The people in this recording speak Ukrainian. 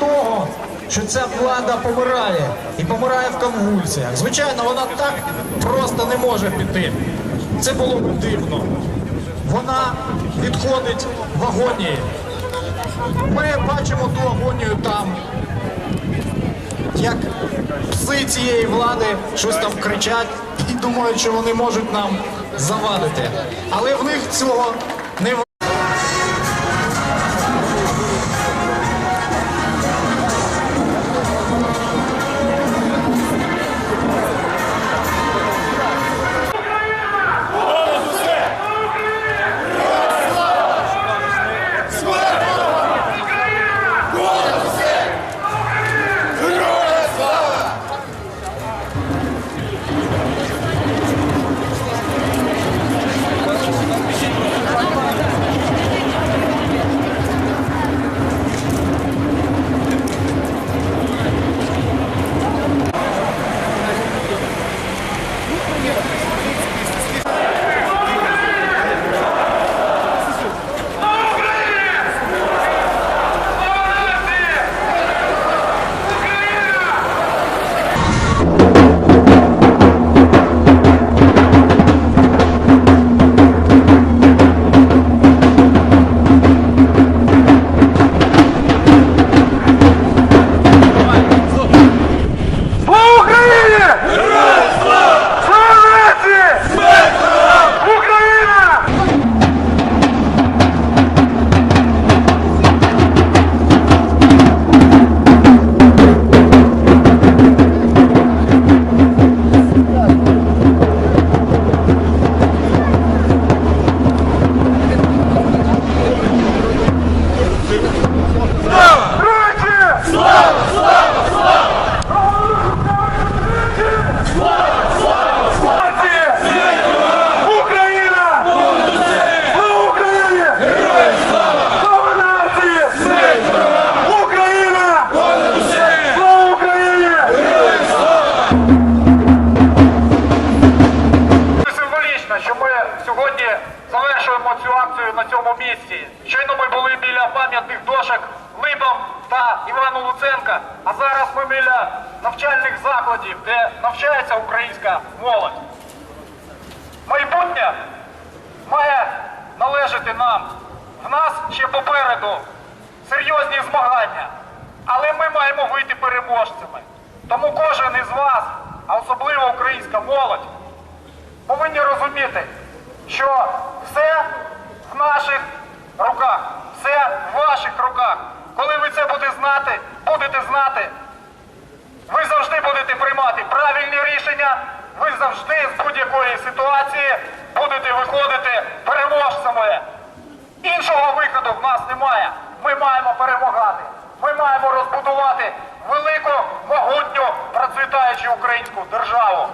того, що ця влада помирає і помирає в конвульсіях. Звичайно, вона так просто не може піти. Це було б дивно. Вона відходить в агонії. Ми бачимо ту агонію там, як пси цієї влади щось там кричать і думають, що вони можуть нам завадити. Але в них цього не на цьому місці. Щойно ми були біля пам'ятних дошок Липам та Івану Луценка, а зараз ми біля навчальних закладів, де навчається українська молодь. Майбутнє має належати нам. В нас ще попереду серйозні змагання, але ми маємо вийти переможцями. Тому кожен із вас, а особливо українська молодь, повинні розуміти, що все наших руках, все в ваших руках. Коли ви це будете знати, будете знати, ви завжди будете приймати правильні рішення, ви завжди з будь-якої ситуації будете виходити переможцями. Іншого виходу в нас немає. Ми маємо перемагати. Ми маємо розбудувати велику, могутню, процвітаючу українську державу.